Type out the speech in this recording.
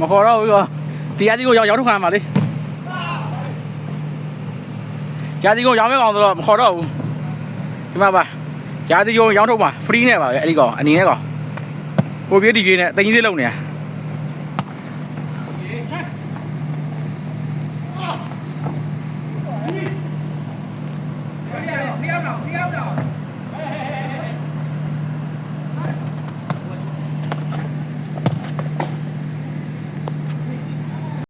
မခေါ်တော့ဘူးကောတရားစီကိုရောက်ရောက်ထုတ်ခံပါလေရာစီကိုရောင်းမဲ့ကောင်ဆိုတော့မခေါ်တော့ဘူးဒီမှာပါရာစီကိုရောင်းထုတ်ပါ free နဲ့ပါပဲအဲ့ဒီကောင်အနေနဲ့ကောင်ကိုပြေးဒီကေးနဲ့တင်ကြီးသေးလုံးနေတာ